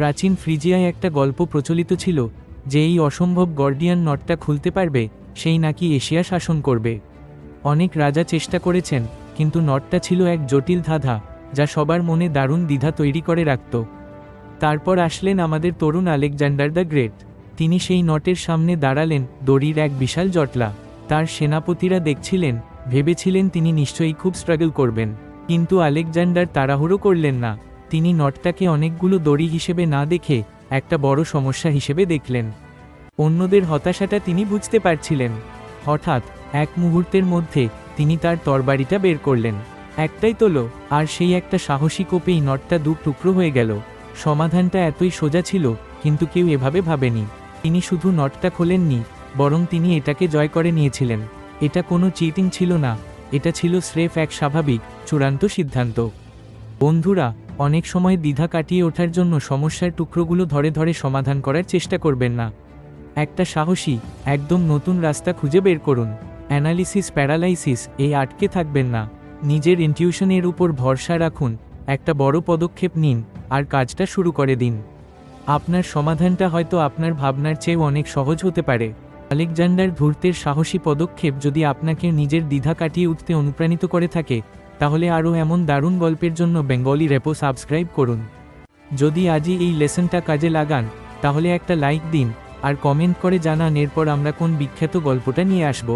প্রাচীন ফ্রিজিয়ায় একটা গল্প প্রচলিত ছিল, যে এই অসম্ভব গর্ডিয়ান নটটা খুলতে পারবে, সেই নাকি এশিয়া শাসন করবে। অনেক রাজা চেষ্টা করেছেন, কিন্তু নটটা ছিল এক জটিল ধাঁধা, যা সবার মনে দারুণ দ্বিধা তৈরি করে রাখত। তারপর আসলেন আমাদের তরুণ আলেকজান্ডার দ্য গ্রেট। তিনি সেই নটের সামনে দাঁড়ালেন, দড়ির এক বিশাল জটলা। তার সেনাপতিরা দেখছিলেন, ভেবেছিলেন তিনি নিশ্চয়ই খুব স্ট্রাগল করবেন। কিন্তু আলেকজান্ডার তাড়াহুড়ো করলেন না। তিনি নটটাকে অনেকগুলো দড়ি হিসেবে না দেখে একটা বড় সমস্যা হিসেবে দেখলেন। অন্যদের হতাশাটা তিনি বুঝতে পারছিলেন। হঠাৎ, এক মুহূর্তের মধ্যে তিনি তার তরবারিটা বের করলেন। একটাই তোলো, আর সেই একটা সাহসী কোপেই নটটা দু টুকরো হয়ে গেল। সমাধানটা এতই সোজা ছিল, কিন্তু কেউ এভাবে ভাবেনি। তিনি শুধু নটটা খোলেননি, বরং তিনি এটাকে জয় করে নিয়েছিলেন। এটা কোনো চিটিং ছিল না, এটা ছিল স্রেফ এক স্বাভাবিক, চূড়ান্ত সিদ্ধান্ত। বন্ধুরা অনেক সময় দ্বিধা কাটিয়ে ওঠার জন্য সমস্যার টুকরোগুলো ধরে ধরে সমাধান করার চেষ্টা করবেন না। একটা সাহসী, একদম নতুন রাস্তা খুঁজে বের করুন। অ্যানালিসিস প্যারালাইসিস, এই আটকে থাকবেন না। নিজের ইনটিউশনের উপর ভরসা রাখুন, একটা বড় পদক্ষেপ নিন, আর কাজটা শুরু করে দিন। আপনার সমাধানটা হয়তো আপনার ভাবনার চেয়েও অনেক সহজ হতে পারে। আলেকজান্ডার ধূর্তের সাহসী পদক্ষেপ যদি আপনাকে নিজের দ্বিধা কাটিয়ে উঠতে অনুপ্রাণিত করে থাকে তাহলে আরও এমন দারুণ গল্পের জন্য বেঙ্গলি রেপো সাবস্ক্রাইব করুন। যদি আজই এই লেসনটা কাজে লাগান, তাহলে একটা লাইক দিন, আর কমেন্ট করে জানান এরপর আমরা কোন বিখ্যাত গল্পটা নিয়ে আসব।